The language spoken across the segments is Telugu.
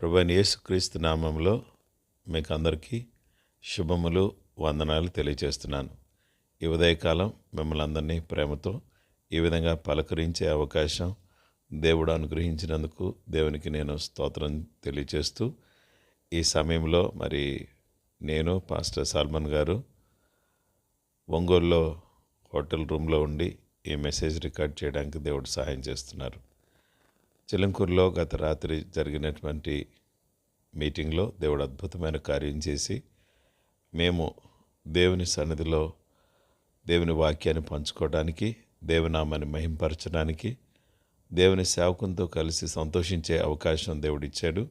ప్రభుని యేసుక్రీస్తు నామంలో మీకు అందరికీ శుభములు వందనాలు తెలియజేస్తున్నాను. ఈ ఉదయకాలం మిమ్మల్ని అందరినీ ప్రేమతో ఈ విధంగా పలకరించే అవకాశం దేవుడు అనుగ్రహించినందుకు దేవునికి నేను స్తోత్రం తెలియజేస్తూ ఈ సమయంలో మరి నేను పాస్టర్ సల్మాన్ గారు ఒంగోలులో హోటల్ రూమ్లో ఉండి ఈ మెసేజ్ రికార్డ్ చేయడానికి దేవుడు సహాయం చేస్తున్నారు. చిలంకూరులో గత రాత్రి జరిగినటువంటి మీటింగ్లో దేవుడు అద్భుతమైన కార్యం చేసి మేము దేవుని సన్నిధిలో దేవుని వాక్యాన్ని పంచుకోవడానికి దేవునామాన్ని మహింపరచడానికి దేవుని సేవకునితో కలిసి సంతోషించే అవకాశం దేవుడిచ్చాడు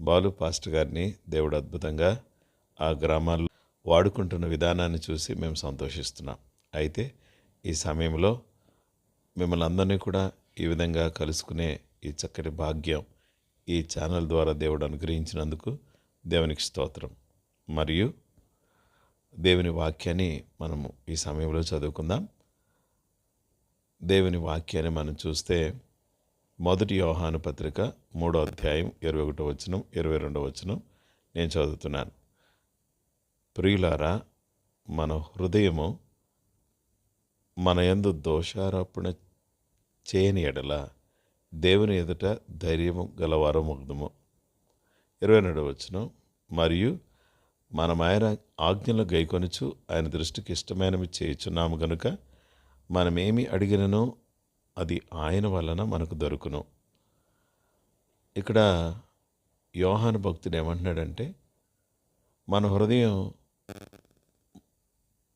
బాలు పాస్టర్ గారిని దేవుడు అద్భుతంగా ఆ గ్రామాల్లో వాడుకుంటున్న విధానాన్ని చూసి మేము సంతోషిస్తున్నాం. అయితే ఈ సమయంలో మిమ్మల్ని అందరినీ కూడా ఈ విధంగా కలుసుకునే ఈ చక్కటి భాగ్యం ఈ ఛానల్ ద్వారా దేవుడు అనుగ్రహించినందుకు దేవునికి స్తోత్రం. మరియు దేవుని వాక్యాన్ని మనము ఈ సమయంలో చదువుకుందాం. దేవుని వాక్యాన్ని మనం చూస్తే మొదటి యోహాను పత్రిక మూడో అధ్యాయం ఇరవై ఒకటో వచనం ఇరవై రెండో వచనం నేను చదువుతున్నాను. ప్రియులారా మన హృదయము మన యందు దోషారోపణ చేయని ఎడల దేవుని ఎదుట ధైర్యము గలవారముగ్ధము ఇరవై రెండవ వచనం. మరియు మనం ఆయన ఆజ్ఞలు గైకొనుచు ఆయన దృష్టికి ఇష్టమైనవి చేయుచున్నాము గనుక మనమేమి అడిగిననో అది ఆయన వలన మనకు దొరుకును. ఇక్కడ యోహాను భక్తుడు ఏమంటున్నాడంటే మన హృదయం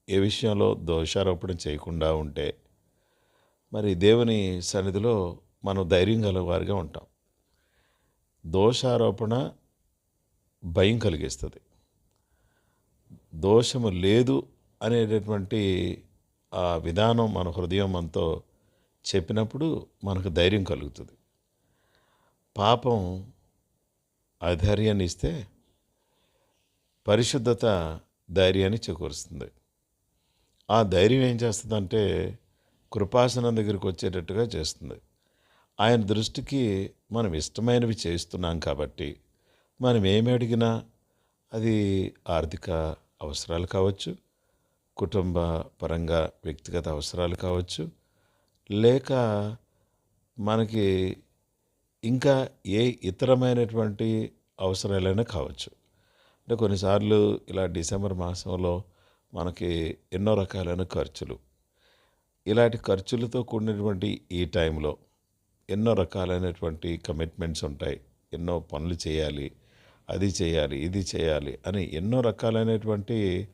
ఏ విషయంలో దోషారోపణ చేయకుండా ఉంటే మరి దేవుని సన్నిధిలో మనం ధైర్యం గలవారిగా ఉంటాం. దోషారోపణ భయం కలిగిస్తుంది. దోషము లేదు అనేటటువంటి ఆ విధానం మన హృదయం మనతో చెప్పినప్పుడు మనకు ధైర్యం కలుగుతుంది. పాపం అధైర్యాన్ని ఇస్తే పరిశుద్ధత ధైర్యాన్ని చేకూరుస్తుంది. ఆ ధైర్యం ఏం చేస్తుందంటే కృపాసనం దగ్గరికి వచ్చేటట్టుగా చేస్తుంది. ఆయన దృష్టికి మనం ఇష్టమైనవి చేస్తున్నాం కాబట్టి మనం ఏమి అడిగినా అది ఆర్థిక అవసరాలు కావచ్చు కుటుంబ పరంగా వ్యక్తిగత అవసరాలు కావచ్చు లేక మనకి ఇంకా ఏ ఇతరమైనటువంటి అవసరాలైనా కావచ్చు. అంటే కొన్నిసార్లు ఇలా డిసెంబర్ మాసంలో మనకి ఎన్నో రకాలైన ఖర్చులు. ఇలాంటి ఖర్చులతో కూడినటువంటి ఈ టైంలో ఎన్నో రకాలైనటువంటి కమిట్మెంట్స్ ఉంటాయి. ఎన్నో పనులు చేయాలి అది చేయాలి ఇది చేయాలి అని ఎన్నో రకాలైనటువంటి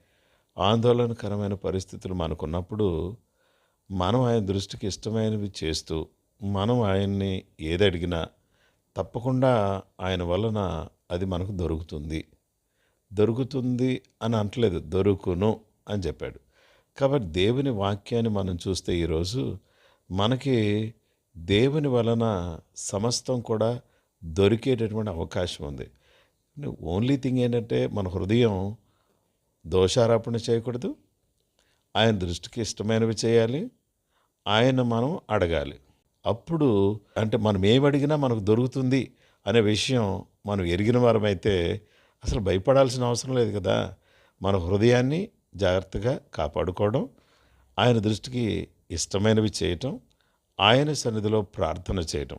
ఆందోళనకరమైన పరిస్థితులు మనకున్నప్పుడు మనం ఆయన దృష్టికి ఇష్టమైనవి చేస్తూ మనం ఆయన్ని ఏది అడిగినా తప్పకుండా ఆయన వలన అది మనకు దొరుకుతుంది. దొరుకుతుంది అని అంటలేదు దొరుకును అని చెప్పాడు. కాబట్టి దేవుని వాక్యాన్ని మనం చూస్తే ఈరోజు మనకి దేవుని వలన సమస్తం కూడా దొరికేటటువంటి అవకాశం ఉంది. ఓన్లీ థింగ్ ఏంటంటే మన హృదయం దోషారోపణ చేయకూడదు. ఆయన దృష్టికి ఇష్టమైనవి చేయాలి. ఆయన మనం అడగాలి. అప్పుడు అంటే మనం ఏమి అడిగినా మనకు దొరుకుతుంది అనే విషయం మనం ఎరిగిన వారమైతే అసలు భయపడాల్సిన అవసరం లేదు కదా. మన హృదయాన్ని జాగ్రత్తగా కాపాడుకోవడం ఆయన దృష్టికి ఇష్టమైనవి చేయటం ఆయన సన్నిధిలో ప్రార్థన చేయటం.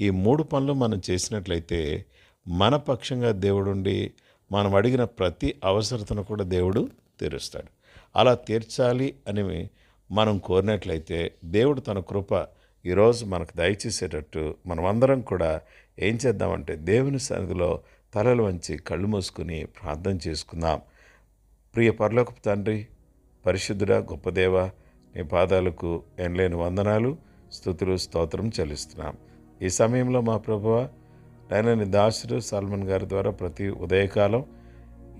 ఈ మూడు పనులు మనం చేసినట్లయితే మన పక్షంగా దేవుడుండి మనం అడిగిన ప్రతి అవసరతను కూడా దేవుడు తీరుస్తాడు. అలా తీర్చాలి అని మనం కోరినట్లయితే దేవుడు తన కృప ఈరోజు మనకు దయచేసేటట్టు మనమందరం కూడా ఏం చేద్దామంటే దేవుని సన్నిధిలో తలలు వంచి కళ్ళు మూసుకుని ప్రార్థన చేసుకుందాం. ప్రియ పరలోకపు తండ్రి పరిశుద్ధుడ గొప్ప దేవ నీ పాదాలకు ఎనలేని వందనాలు. స్థుతులు స్తోత్రం చెల్లిస్తున్నాం. ఈ సమయంలో మా ప్రభువ నాయన నీ దాసుడు సల్మాన్ గారి ద్వారా ప్రతి ఉదయకాలం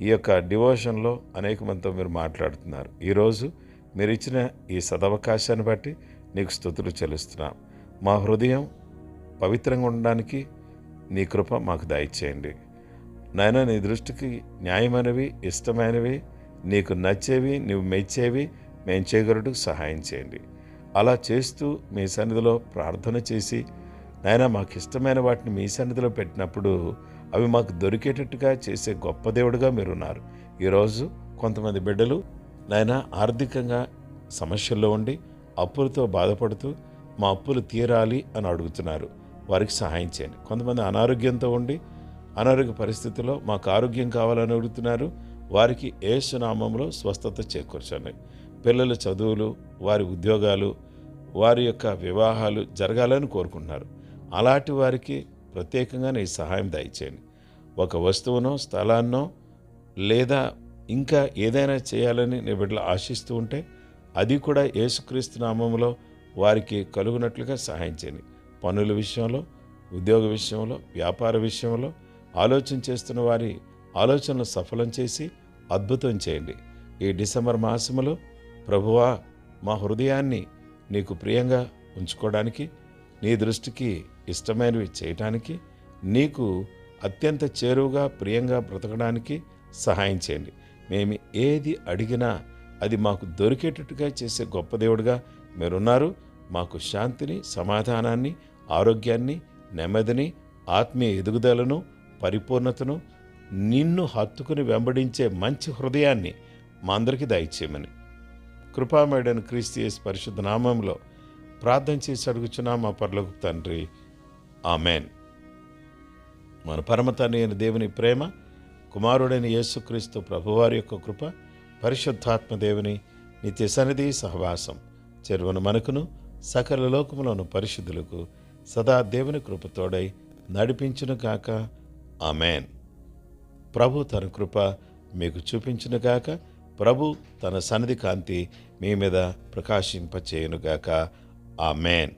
ఈ యొక్క డివోషన్లో అనేక మందితో మీరు మాట్లాడుతున్నారు. ఈరోజు మీరు ఇచ్చిన ఈ సదవకాశాన్ని బట్టి నీకు స్థుతులు చెల్లిస్తున్నాం. మా హృదయం పవిత్రంగా ఉండడానికి నీ కృప మాకు దయచేయండి. నాయన నీ దృష్టికి న్యాయమైనవి ఇష్టమైనవి నీకు నచ్చేవి నువ్వు మెచ్చేవి మేము చేయగలటకు సహాయం చేయండి. అలా చేస్తూ మీ సన్నిధిలో ప్రార్థన చేసి నాయన మాకు ఇష్టమైన వాటిని మీ సన్నిధిలో పెట్టినప్పుడు అవి మాకు దొరికేటట్టుగా చేసే గొప్ప దేవుడుగా మీరున్నారు. ఈరోజు కొంతమంది బిడ్డలు నాయన ఆర్థికంగా సమస్యల్లో ఉండి అప్పులతో బాధపడుతూ మా అప్పులు తీరాలి అని అడుగుతున్నారు. వారికి సహాయం చేయండి. కొంతమంది అనారోగ్యంతో ఉండి అనారోగ్య పరిస్థితుల్లో మాకు ఆరోగ్యం కావాలని అడుగుతున్నారు. వారికి ఏసునామంలో స్వస్థత చేకూర్చండి. పిల్లల చదువులు వారి ఉద్యోగాలు వారి యొక్క వివాహాలు జరగాలని కోరుకుంటున్నారు. అలాంటి వారికి ప్రత్యేకంగా నీ సహాయం దయచేయండి. ఒక వస్తువునో స్థలాన్నో లేదా ఇంకా ఏదైనా చేయాలని నీ బిడ్డలు ఆశిస్తూ ఉంటే అది కూడా యేసుక్రీస్తు నామంలో వారికి కలుగునట్లుగా సహాయం చేయండి. పనుల విషయంలో ఉద్యోగ విషయంలో వ్యాపార విషయంలో ఆలోచన చేస్తున్న వారి ఆలోచనలు సఫలం చేసి అద్భుతం చేయండి. ఈ డిసెంబర్ మాసములో ప్రభువా మా హృదయాన్ని నీకు ప్రియంగా ఉంచుకోవడానికి నీ దృష్టికి ఇష్టమైనవి చేయటానికి నీకు అత్యంత చేరువుగా ప్రియంగా బ్రతకడానికి సహాయం చేయండి. మేము ఏది అడిగినా అది మాకు దొరికేటట్టుగా చేసే గొప్ప దేవుడుగా మీరున్నారు. మాకు శాంతిని సమాధానాన్ని ఆరోగ్యాన్ని నెమ్మదిని ఆత్మీయ ఎదుగుదలను పరిపూర్ణతను నిన్ను హత్తుకుని వెంబడించే మంచి హృదయాన్ని మా అందరికీ దయచేయమని కృపామేడని క్రీస్తు యేసు పరిశుద్ధ నామంలో ప్రార్థన చేసి అడుగుచున్నా మా పర్లకు తండ్రి. ఆమెన్. మన పరమతాన్ని అయిన దేవుని ప్రేమ కుమారుడైన యేసుక్రీస్తు ప్రభువారి యొక్క కృప పరిశుద్ధాత్మ దేవుని నిత్య సన్నిధి సహవాసం చెరువును మనకును సకల లోకములోను పరిశుద్ధులకు సదా దేవుని కృపతోడై నడిపించునుగాక ఆమెన్. ప్రభు తన కృప మీకు చూపించునుగాక గాక. ప్రభు తన సన్నిధి కాంతి మీ మీద ప్రకాశింపచేయునుగాక. మేన్